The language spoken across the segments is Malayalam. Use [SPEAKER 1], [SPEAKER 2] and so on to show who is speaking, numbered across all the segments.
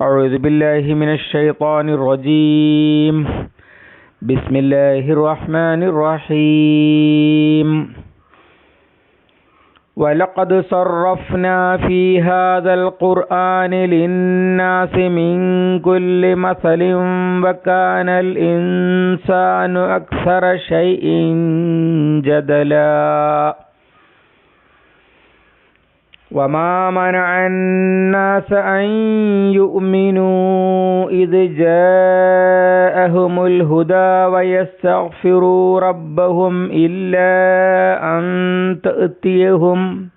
[SPEAKER 1] أعوذ بالله من الشيطان الرجيم. بسم الله الرحمن الرحيم. ولقد صرفنا في هذا القرآن للناس من كل مثل وكان الإنسان أكثر شيء جدلا. وما منع الناس أن يؤمنوا إذ جاءهم الهدى ويستغفروا ربهم إلا أن تأتيهم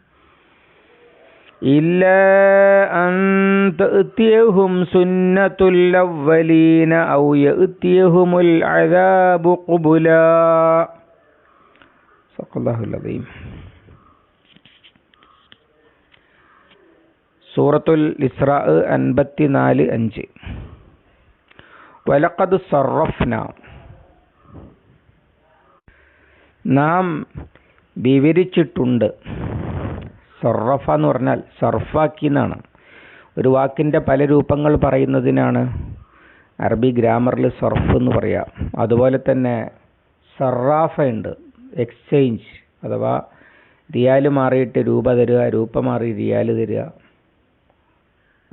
[SPEAKER 1] إلا أن تأتيهم سنة الأولين أو يأتيهم العذاب قبلا صدق الله العظيم. സൂറത്തുൽ ഇസ്രാ അൻപത്തിനാല് അഞ്ച്. വലക്കത് സർറഫ്ന. നാം വിവരിച്ചിട്ടുണ്ട്. സർറഫ എന്ന് പറഞ്ഞാൽ സർഫാക്കി എന്നാണ് ഒരു വാക്കിന്റെ പല രൂപങ്ങൾ പറയുന്നതിനാണ് അറബി ഗ്രാമറിൽ സർഫ് എന്ന് പറയാം. അതുപോലെ തന്നെ സറാഫ ഉണ്ട്. എക്സ്ചേഞ്ച് അഥവാ റിയാൽ മാറിയിട്ട് രൂപ തരിക രൂപ മാറി റിയാൽ തരിക.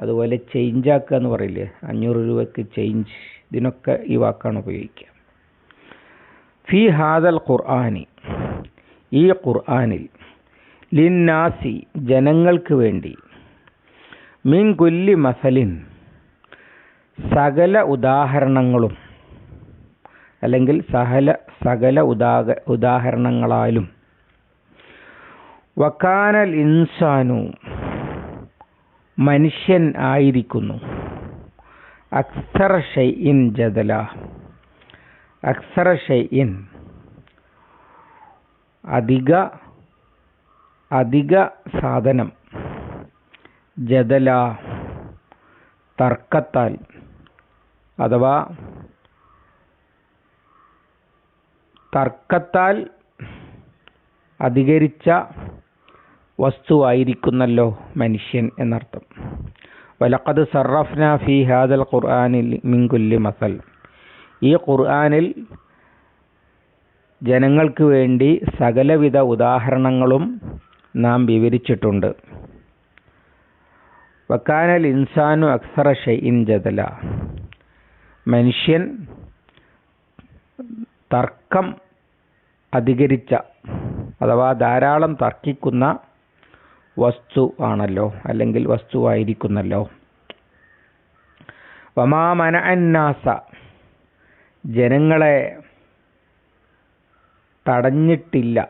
[SPEAKER 1] അതുപോലെ ചേഞ്ച് ആക്കുക എന്ന് പറയില്ലേ? അഞ്ഞൂറ് രൂപയ്ക്ക് ചേഞ്ച് ഇതിനൊക്കെ ഈ വാക്കാണ് ഉപയോഗിക്കുക. ഫി ഹാദൽ ഖുർആാനി. ഈ ഖുർആാനിൽ ലിന്നാസി ജനങ്ങൾക്ക് വേണ്ടി മിൻ കുല്ലി മസലിൻ സകല ഉദാഹരണങ്ങളും അല്ലെങ്കിൽ സഹല സകല ഉദാഹ ഉദാഹരണങ്ങളാലും വക്കാനൽ ഇൻസാനു മനുഷ്യൻ ആയിരിക്കുന്നു. അക്സറ ഷൈഇൻ ജദല. അക്സറ ഷൈഇൻ അധിക അധിക സാധനം. ജദല. തർക്കത്താൽ. അഥവാ തർക്കത്താൽ അധികരിച്ച വസ്തുവായിരിക്കുന്നല്ലോ മനുഷ്യൻ എന്നർത്ഥം. വലക്കത് സർറഫ്ന ഫി ഹാദൽ ഖുർആാനിൽ മിങ്കുല്ലി മസൽ. ഈ ഖുർആാനിൽ ജനങ്ങൾക്ക് വേണ്ടി സകലവിധ ഉദാഹരണങ്ങളും നാം വിവരിച്ചിട്ടുണ്ട്. വക്കാനൽ ഇൻസാനു അക്സറ ഷെയ്ൻ ജദല. മനുഷ്യൻ തർക്കം അധികരിച്ച അഥവാ ധാരാളം തർക്കിക്കുന്ന വസ്തു ആണല്ലോ അല്ലെങ്കിൽ വസ്തുവായിരിക്കുന്നല്ലോ. വമാമന അന്നാസ ജനങ്ങളെ തടഞ്ഞിട്ടില്ല.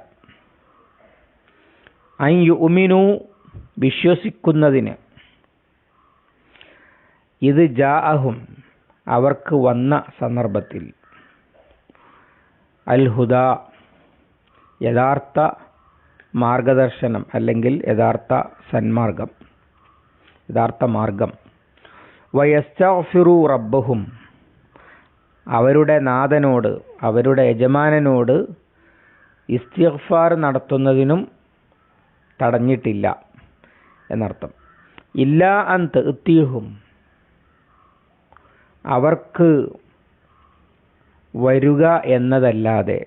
[SPEAKER 1] അയ്യു ഉമിനു വിശ്വസിക്കുന്നതിന് ഇത് ജാഅഹും അവർക്ക് വന്ന സന്ദർഭത്തിൽ. അൽഹുദ യഥാർത്ഥ മാർഗദർശനം അല്ലെങ്കിൽ യഥാർത്ഥ സന്മാർഗം. യഥാർത്ഥ മാർഗം. വയസ്തഫിറു റബ്ബഹും. അവരുടെ നാഥനോട് അവരുടെ യജമാനനോട് ഇസ്തിഗ്ഫാർ നടത്തുന്നതിനും തടഞ്ഞിട്ടില്ല എന്നർത്ഥം. ഇല്ല അന്ത് ഇത്തീഹും അവർക്ക് വരുക എന്നതല്ലാതെ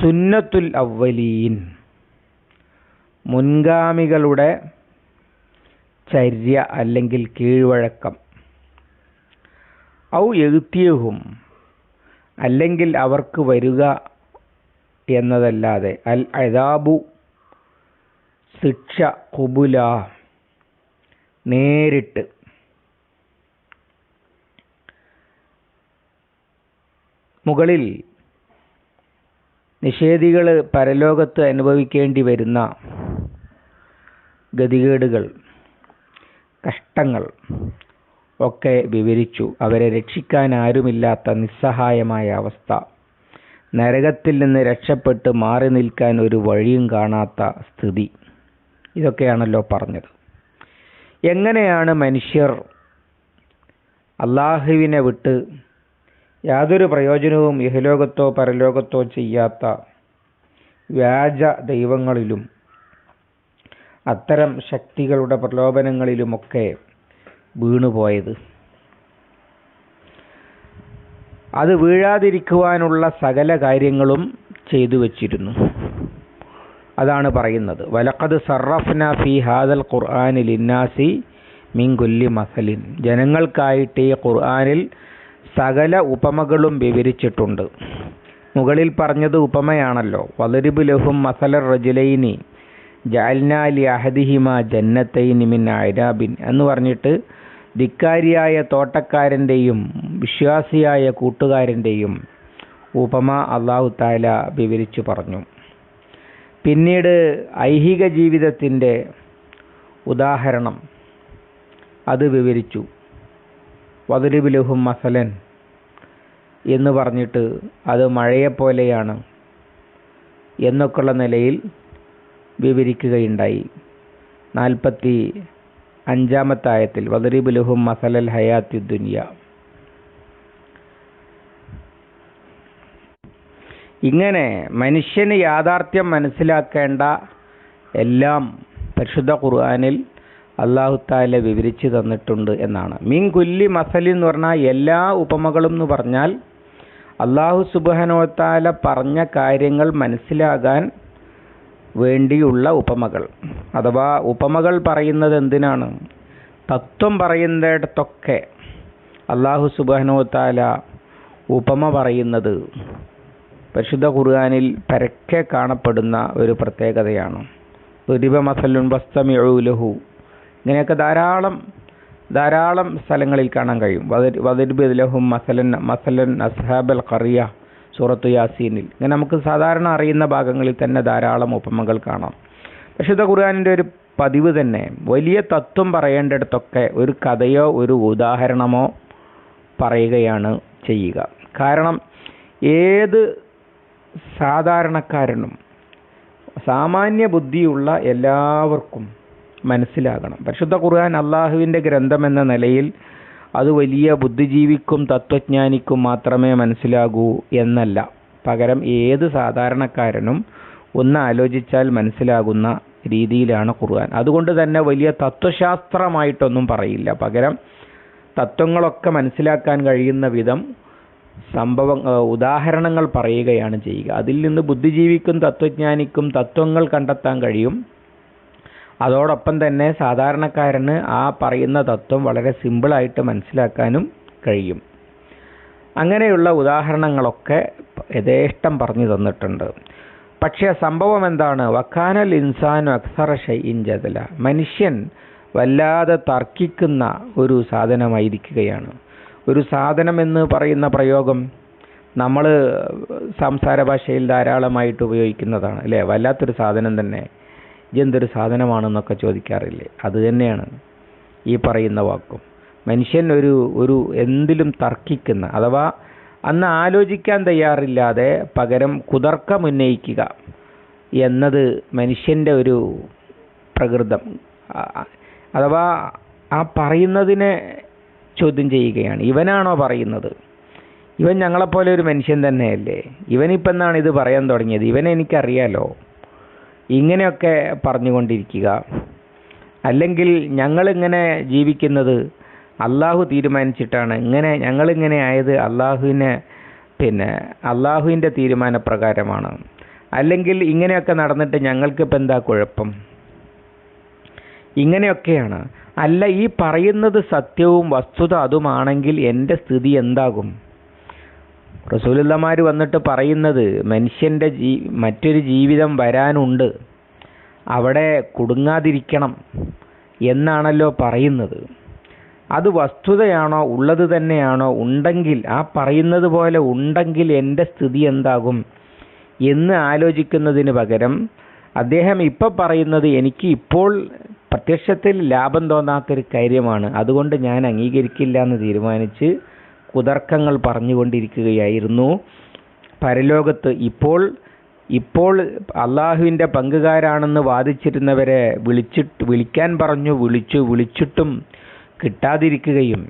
[SPEAKER 1] സുന്നത്തുൽ അവലീൻ മുൻഗാമികളുടെ ചര്യ അല്ലെങ്കിൽ കീഴ്വഴക്കം. ഔ എഴുത്തിയഹും അല്ലെങ്കിൽ അവർക്ക് വരിക എന്നതല്ലാതെ. അൽ അദാബു ശിക്ഷ കുബുല നേരിട്ട്. മുകളിൽ നിഷേധികൾ പരലോകത്ത് അനുഭവിക്കേണ്ടി വരുന്ന ഗതികേടുകൾ കഷ്ടങ്ങൾ ഒക്കെ വിവരിച്ചു. അവരെ രക്ഷിക്കാൻ ആരുമില്ലാത്ത നിസ്സഹായമായ അവസ്ഥ. നരകത്തിൽ നിന്ന് രക്ഷപ്പെട്ട് മാറി നിൽക്കാൻ ഒരു വഴിയും കാണാത്ത സ്ഥിതി. ഇതൊക്കെയാണല്ലോ പറഞ്ഞത്. എങ്ങനെയാണ് മനുഷ്യർ അള്ളാഹുവിനെ വിട്ട് യാതൊരു പ്രയോജനവും ഇഹലോകത്തോ പരലോകത്തോ ചെയ്യാത്ത വ്യാജ ദൈവങ്ങളിലും അത്തരം ശക്തികളുടെ പ്രലോഭനങ്ങളിലുമൊക്കെ വീണുപോയത്. അത് വീഴാതിരിക്കുവാനുള്ള സകല കാര്യങ്ങളും ചെയ്തു വച്ചിരുന്നു. അതാണ് പറയുന്നത്. വലക്കത് സറഫ്ന ഫി ഹാദൽ ഖുർആാനിൽ ഇന്നാസി മിങ്കുല്ലി മസലിൻ. ജനങ്ങൾക്കായിട്ട് ഈ ഖുർആാനിൽ സകല ഉപമകളും വിവരിച്ചിട്ടുണ്ട്. മുകളിൽ പറഞ്ഞത് ഉപമയാണല്ലോ. വലരിബ് ലഹും മസലർ റജുലൈനി ജാൽനാലി അഹദിഹിമ ജന്നത്തൈനി മിൻ ഐരാബിൻ എന്ന് പറഞ്ഞിട്ട് ധിക്കാരിയായ തോട്ടക്കാരന്റെയും വിശ്വാസിയായ കൂട്ടുകാരന്റെയും ഉപമ അള്ളാഹു താല വിവരിച്ചു പറഞ്ഞു. പിന്നീട് ഐഹിക ജീവിതത്തിന്റെ ഉദാഹരണം അത് വിവരിച്ചു. വതുരിബിലുഹും മസലൻ എന്ന് പറഞ്ഞിട്ട് അത് മഴയെപ്പോലെയാണ് എന്നൊക്കെയുള്ള നിലയിൽ വിവരിക്കുകയുണ്ടായി. നാൽപ്പത്തി അഞ്ചാമത്തെ ആയത്തിൽ വദരിബുലുഹും മസലൽ ഹയാത്തി ദുനിയ. ഇങ്ങനെ മനുഷ്യന് യാഥാർത്ഥ്യം മനസ്സിലാക്കേണ്ട എല്ലാം പരിശുദ്ധ ഖുർആാനിൽ അള്ളാഹു താല വിവരിച്ചു തന്നിട്ടുണ്ട് എന്നാണ്. മീൻ കുല്ലി മസലി എന്ന് പറഞ്ഞാൽ എല്ലാ ഉപമകളും എന്ന് പറഞ്ഞാൽ അള്ളാഹു സുബഹനോത്താല പറഞ്ഞ കാര്യങ്ങൾ മനസ്സിലാകാൻ വേണ്ടിയുള്ള ഉപമകൾ. അഥവാ ഉപമകൾ പറയുന്നത് എന്തിനാണ്? തത്വം പറയുന്നിടത്തൊക്കെ അള്ളാഹു സുബഹനോത്താല ഉപമ പറയുന്നത് പരിശുദ്ധ ഖുർആാനിൽ പരക്കെ കാണപ്പെടുന്ന ഒരു പ്രത്യേകതയാണ്. ദുരിബ മസലുൻ വസ്തമിഴൂലഹു ഇങ്ങനെയൊക്കെ ധാരാളം ധാരാളം സ്ഥലങ്ങളിൽ കാണാൻ കഴിയും. വദരിബ് ലഹും മസലൻ മസലൻ അസ്ഹാബൽ ഖറിയ സൂറത്തു യാസീനിൽ. ഇങ്ങനെ നമുക്ക് സാധാരണ അറിയുന്ന ഭാഗങ്ങളിൽ തന്നെ ധാരാളം ഉപമകൾ കാണാം. പരിശുദ്ധ ഖുർആാനിന്റെ ഒരു പതിവ് തന്നെ വലിയ തത്വം പറയേണ്ടിടത്തൊക്കെ ഒരു കഥയോ ഒരു ഉദാഹരണമോ പറയുകയാണ് ചെയ്യുക. കാരണം ഏത് സാധാരണക്കാരനും സാമാന്യ ബുദ്ധിയുള്ള എല്ലാവർക്കും മനസ്സിലാകണം. പരിശുദ്ധ ഖുർആൻ അള്ളാഹുവിന്റെ ഗ്രന്ഥമെന്ന നിലയിൽ അത് വലിയ ബുദ്ധിജീവിക്കും തത്വജ്ഞാനിക്കും മാത്രമേ മനസ്സിലാകൂ എന്നല്ല. പകരം ഏത് സാധാരണക്കാരനും ഒന്ന് ആലോചിച്ചാൽ മനസ്സിലാകുന്ന രീതിയിലാണ് ഖുർആൻ. അതുകൊണ്ട് തന്നെ വലിയ തത്വശാസ്ത്രമായിട്ടൊന്നും പറയില്ല. പകരം തത്വങ്ങളൊക്കെ മനസ്സിലാക്കാൻ കഴിയുന്ന വിധം സംഭവ ഉദാഹരണങ്ങൾ പറയുകയാണ് ചെയ്യുക. അതിൽ നിന്ന് ബുദ്ധിജീവിക്കും തത്വജ്ഞാനിക്കും തത്വങ്ങൾ കണ്ടെത്താൻ കഴിയും. അതോടൊപ്പം തന്നെ സാധാരണക്കാരന് ആ പറയുന്ന തത്വം വളരെ സിമ്പിളായിട്ട് മനസ്സിലാക്കാനും കഴിയും. അങ്ങനെയുള്ള ഉദാഹരണങ്ങളൊക്കെ യഥേഷ്ടം പറഞ്ഞു തന്നിട്ടുണ്ട്. പക്ഷേ സംഭവം എന്താണ്? വക്കാനൽ ഇൻസാനു അക്സറ ഷൈൻ ജദല. മനുഷ്യൻ വല്ലാതെ തർക്കിക്കുന്ന ഒരു സാധനമായിരിക്കുകയാണ്. ഒരു സാധനം എന്ന് പറയുന്ന പ്രയോഗം നമ്മൾ സംസാര ഭാഷയിൽ ധാരാളമായിട്ട് ഉപയോഗിക്കുന്നതാണ് അല്ലേ? വല്ലാത്തൊരു സാധനം തന്നെ. ഇതെന്തൊരു സാധനമാണെന്നൊക്കെ ചോദിക്കാറില്ലേ? അത് തന്നെയാണ് ഈ പറയുന്ന വാക്കും. മനുഷ്യൻ ഒരു ഒരു എന്തിലും തർക്കിക്കുന്ന അഥവാ അന്ന് ആലോചിക്കാൻ തയ്യാറില്ലാതെ പകരം കുതർക്കം ഉന്നയിക്കുക എന്നത് മനുഷ്യന്റെ ഒരു പ്രകൃതം. അഥവാ ആ പറയുന്നതിനെ ചോദ്യം ചെയ്യുകയാണ്. ഇവനാണോ പറയുന്നത്? ഇവൻ ഞങ്ങളെപ്പോലെ ഒരു മനുഷ്യൻ തന്നെയല്ലേ? ഇവനിപ്പോൾ എന്നാണ് ഇത് പറയാൻ തുടങ്ങിയത്? ഇവനെ എനിക്കറിയാലോ? ഇങ്ങനെയൊക്കെ പറഞ്ഞുകൊണ്ടിരിക്കുക. അല്ലെങ്കിൽ ഞങ്ങളിങ്ങനെ ജീവിക്കുന്നത് അള്ളാഹു തീരുമാനിച്ചിട്ടാണ്. ഇങ്ങനെ ഞങ്ങളിങ്ങനെ ആയത് അള്ളാഹുവിനെ പിന്നെ അള്ളാഹുവിന്റെ തീരുമാനപ്രകാരമാണ്. അല്ലെങ്കിൽ ഇങ്ങനെയൊക്കെ നടന്നിട്ട് ഞങ്ങൾക്കിപ്പോൾ എന്താ കുഴപ്പം? ഇങ്ങനെയൊക്കെയാണ്. അല്ല ഈ പറയുന്നത് സത്യവും വസ്തുത അതുമാണെങ്കിൽ എന്റെ സ്ഥിതി എന്താകും? റസൂലുള്ളമാർ വന്നിട്ട് പറയുന്നത് മനുഷ്യന്റെ ജീ മറ്റൊരു ജീവിതം വരാനുണ്ട്. അവിടെ കുടുങ്ങാതിരിക്കണം എന്നാണല്ലോ പറയുന്നത്. അത് വസ്തുതയാണോ ഉള്ളത് തന്നെയാണോ ഉണ്ടെങ്കിൽ ആ പറയുന്നത് പോലെ ഉണ്ടെങ്കിൽ എന്റെ സ്ഥിതി എന്താകും എന്ന് ആലോചിക്കുന്നതിന് പകരം അദ്ദേഹം ഇപ്പോൾ പറയുന്നത് എനിക്ക് ഇപ്പോൾ പ്രത്യക്ഷത്തിൽ ലാഭം തോന്നാത്തൊരു കാര്യമാണ്. അതുകൊണ്ട് ഞാൻ അംഗീകരിക്കില്ല എന്ന് തീരുമാനിച്ച് കുതർക്കങ്ങൾ പറഞ്ഞുകൊണ്ടിരിക്കുകയായിരുന്നു. പരലോകത്ത് ഇപ്പോൾ ഇപ്പോൾ അള്ളാഹുവിന്റെ പങ്കുകാരാണെന്ന് വാദിച്ചിരുന്നവരെ വിളിച്ചിട്ട് വിളിക്കാൻ പറഞ്ഞു വിളിച്ചു വിളിച്ചിട്ടും കിട്ടാതിരിക്കുകയും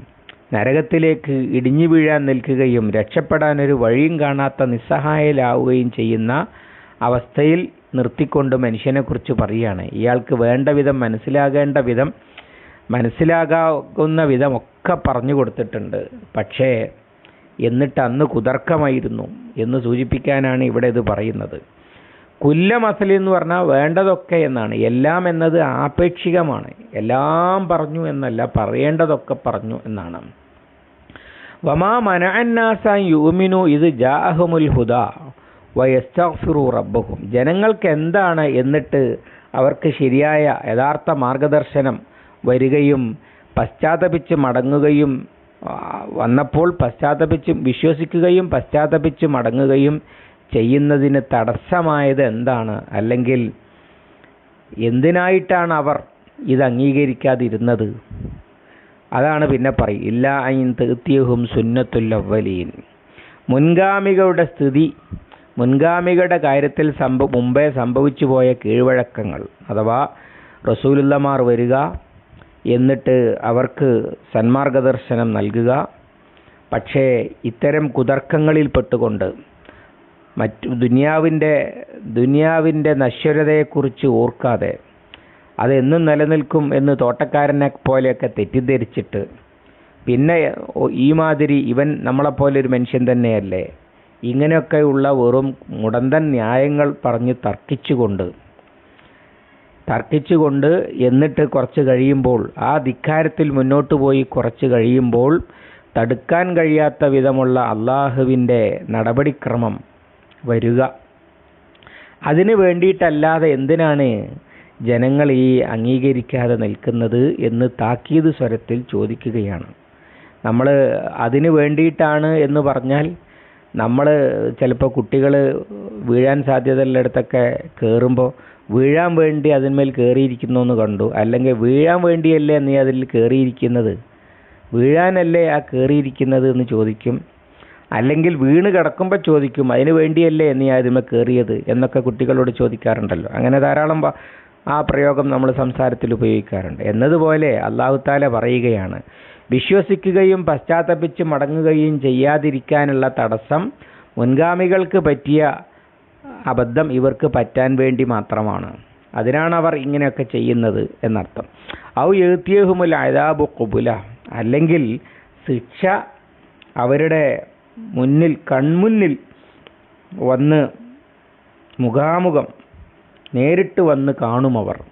[SPEAKER 1] നരകത്തിലേക്ക് ഇടിഞ്ഞു വീഴാൻ നിൽക്കുകയും രക്ഷപ്പെടാൻ ഒരു വഴിയും കാണാത്ത നിസ്സഹായലാവുകയും ചെയ്യുന്ന അവസ്ഥയിൽ നിർത്തിക്കൊണ്ട് മനുഷ്യനെക്കുറിച്ച് പറയുകയാണ്. ഇയാൾക്ക് വേണ്ട വിധം മനസ്സിലാകേണ്ട വിധം മനസ്സിലാകാവുന്ന വിധമൊക്കെ പറഞ്ഞു കൊടുത്തിട്ടുണ്ട്. പക്ഷേ എന്നിട്ട് അന്ന് കുതർക്കമായിരുന്നു എന്ന് സൂചിപ്പിക്കാനാണ് ഇവിടെ ഇത് പറയുന്നത്. കുല്ല മസലി എന്ന് പറഞ്ഞാൽ വേണ്ടതൊക്കെ എന്നാണ്. എല്ലാം എന്നത് ആപേക്ഷികമാണ്. എല്ലാം പറഞ്ഞു എന്നല്ല പറയേണ്ടതൊക്കെ പറഞ്ഞു എന്നാണ്. വമാ മനഅന്നാസ യുമിനു ഇത് ജാഹുമുൽ ഹുദ വയസ്തഗ്ഫിറു റബ്ബഹും. ജനങ്ങൾക്ക് എന്താണ് എന്നിട്ട് അവർക്ക് ശരിയായ യഥാർത്ഥ മാർഗദർശനം വരികയും പശ്ചാത്തപിച്ച് മടങ്ങുകയും വന്നപ്പോൾ പശ്ചാത്തപിച്ച് വിശ്വസിക്കുകയും പശ്ചാത്തപിച്ച് മടങ്ങുകയും ചെയ്യുന്നതിന് തടസ്സമായത് എന്താണ്? അല്ലെങ്കിൽ എന്തിനായിട്ടാണ് അവർ ഇത് അംഗീകരിക്കാതിരുന്നത്? അതാണ് പിന്നെ പറയും ഇല്ല അയിൻ തീർത്തിയഹും സുന്നത്തുല്ലവലീൻ മുൻഗാമികളുടെ സ്ഥിതി മുൻഗാമികളുടെ കാര്യത്തിൽ സംഭ മുമ്പേ സംഭവിച്ചു പോയ കീഴ്വഴക്കങ്ങൾ അഥവാ റസൂലുല്ലമാർ വരിക എന്നിട്ട് അവർക്ക് സന്മാർഗദർശനം നൽകുക. പക്ഷേ ഇത്തരം കുതർക്കങ്ങളിൽ പെട്ടുകൊണ്ട് മറ്റു ദുനിയാവിന്റെ ദുനിയാവിന്റെ നശ്വരതയെക്കുറിച്ച് ഓർക്കാതെ അതെന്നും നിലനിൽക്കും എന്ന് തോട്ടക്കാരനെ പോലെയൊക്കെ തെറ്റിദ്ധരിച്ചിട്ട് പിന്നെ ഈ മാതിരി ഇവൻ നമ്മളെപ്പോലെ ഒരു മനുഷ്യൻ തന്നെയല്ലേ? ഇങ്ങനെയൊക്കെയുള്ള വെറും മുടന്തൻ ന്യായങ്ങൾ പറഞ്ഞ് തർക്കിച്ചുകൊണ്ട് തർക്കിച്ചുകൊണ്ട് എന്നിട്ട് കുറച്ച് കഴിയുമ്പോൾ ആ ധിക്കാരത്തിൽ മുന്നോട്ട് പോയി കുറച്ച് കഴിയുമ്പോൾ തടുക്കാൻ കഴിയാത്ത വിധമുള്ള അള്ളാഹുവിന്റെ നടപടിക്രമം വരിക. അതിന് വേണ്ടിയിട്ടല്ലാതെ എന്തിനാണ് ജനങ്ങൾ ഈ അംഗീകരിക്കാതെ നിൽക്കുന്നത് എന്ന് താക്കീത് സ്വരത്തിൽ ചോദിക്കുകയാണ്. നമ്മൾ അതിന് വേണ്ടിയിട്ടാണ് എന്ന് പറഞ്ഞാൽ നമ്മൾ ചിലപ്പോൾ കുട്ടികൾ വീഴാൻ സാധ്യതയുള്ളിടത്തൊക്കെ കയറുമ്പോൾ വീഴാൻ വേണ്ടി അതിന്മേൽ കയറിയിരിക്കുന്നു എന്ന് കണ്ടു. അല്ലെങ്കിൽ വീഴാൻ വേണ്ടിയല്ലേ നീ അതിൽ കയറിയിരിക്കുന്നത് വീഴാനല്ലേ ആ കയറിയിരിക്കുന്നത് എന്ന് ചോദിക്കും. അല്ലെങ്കിൽ വീണ് കിടക്കുമ്പോൾ ചോദിക്കും അതിന് വേണ്ടിയല്ലേ നീ അതിന്മേൽ കയറിയത് എന്നൊക്കെ കുട്ടികളോട് ചോദിക്കാറുണ്ടല്ലോ. അങ്ങനെ ധാരാളം ആ പ്രയോഗം നമ്മൾ സംസാരത്തിൽ ഉപയോഗിക്കാറുണ്ട്. എന്നതുപോലെ അള്ളാഹു താല പറയുകയാണ് വിശ്വസിക്കുകയും പശ്ചാത്തപിച്ച് മടങ്ങുകയും ചെയ്യാതിരിക്കാനുള്ള തടസ്സം മുൻഗാമികൾക്ക് പറ്റിയ അബദ്ധം ഇവർക്ക് പറ്റാൻ വേണ്ടി മാത്രമാണ്. അതിനാണ് അവർ ഇങ്ങനെയൊക്കെ ചെയ്യുന്നത് എന്നർത്ഥം. ഔ എഴുത്തിയഹുമുൽ അതാബു കുബുല അല്ലെങ്കിൽ ശിക്ഷ അവരുടെ മുന്നിൽ കൺമുന്നിൽ വന്ന് മുഖാമുഖം നേരിട്ട് വന്ന് കാണും അവർ.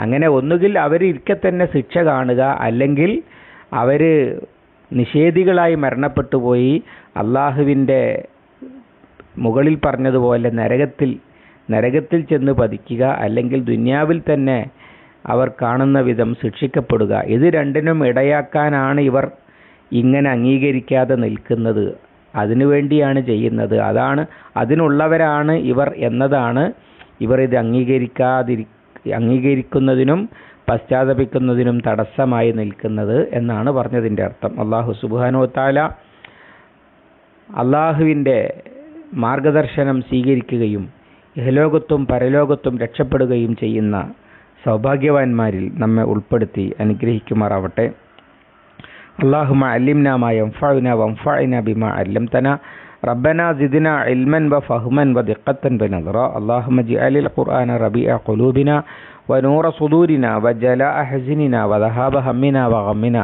[SPEAKER 1] അങ്ങനെ ഒന്നുകിൽ അവരിരിക്കെ തന്നെ ശിക്ഷ കാണുക അല്ലെങ്കിൽ അവർ നിഷേധികളായി മരണപ്പെട്ടു പോയി. അള്ളാഹുവിന്റെ മുകളിൽ പറഞ്ഞതുപോലെ നരകത്തിൽ നരകത്തിൽ ചെന്ന് പതിക്കുക അല്ലെങ്കിൽ ദുന്യാവിൽ തന്നെ അവർ കാണുന്ന വിധം ശിക്ഷിക്കപ്പെടുക. ഇത് രണ്ടിനും ഇടയാക്കാനാണ് ഇവർ ഇങ്ങനെ അംഗീകരിക്കാതെ നിൽക്കുന്നത്. അതിനുവേണ്ടിയാണ് ചെയ്യുന്നത്. അതാണ് അതിനുള്ളവരാണ് ഇവർ എന്നതാണ് ഇവർ ഇത് അംഗീകരിക്കാതിരി അംഗീകരിക്കുന്നതിനും പശ്ചാത്തപിക്കുന്നതിനും തടസ്സമായി നിൽക്കുന്നത് എന്നാണ് പറഞ്ഞതിന്റെ അർത്ഥം. അള്ളാഹു സുബാനോ താല അള്ളാഹുവിന്റെ മാർഗദർശനം സ്വീകരിക്കുകയും ഇഹലോകത്തും പരലോകത്തും രക്ഷപ്പെടുകയും ചെയ്യുന്ന സൗഭാഗ്യവാന്മാരിൽ നമ്മെ ഉൾപ്പെടുത്തി അനുഗ്രഹിക്കുമാറാവട്ടെ اللهم علمنا ما ينفعنا وانفعنا بما علمتنا ربنا زدنا علما وفهما ودقة بنظرا اللهم اجعل القرآن ربيع قلوبنا ونور صدورنا وجلاء حزننا وذهاب همنا وغمنا